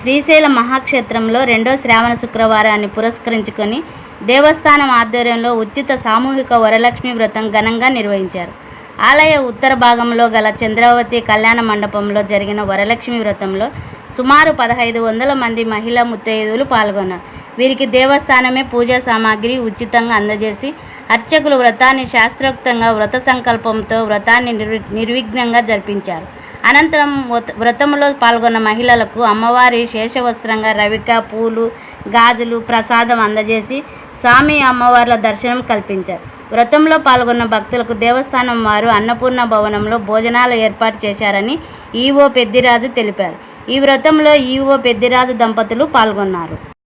శ్రీశైల మహాక్షేత్రంలో రెండో శ్రావణ శుక్రవారాన్ని పురస్కరించుకొని దేవస్థానం ఆధ్వర్యంలో ఉచిత సామూహిక వరలక్ష్మి వ్రతం ఘనంగా నిర్వహించారు. ఆలయ ఉత్తర భాగంలో గల చంద్రావతి కళ్యాణ మండపంలో జరిగిన వరలక్ష్మి వ్రతంలో సుమారు పదహైదు వందల మంది మహిళా ముత్తైదువులు పాల్గొన్నారు. వీరికి దేవస్థానమే పూజా సామాగ్రి ఉచితంగా అందజేసి అర్చకులు వ్రతాన్ని శాస్త్రోక్తంగా వ్రత సంకల్పంతో వ్రతాన్ని నిర్వి నిర్విఘ్నంగా జరిపించారు. అనంతరం వ్రత- వ్రతంలో పాల్గొన్న మహిళలకు అమ్మవారి శేషవస్త్రంగా రవిక పూలు గాజులు ప్రసాదం అందజేసి స్వామి అమ్మవార్ల దర్శనం కల్పించారు. వ్రతంలో పాల్గొన్న భక్తులకు దేవస్థానం వారు అన్నపూర్ణ భవనంలో భోజనాలు ఏర్పాటు చేశారని ఈవో పెద్దిరాజు తెలిపారు. ఈ వ్రతంలో ఈవో పెద్దిరాజు దంపతులు పాల్గొన్నారు.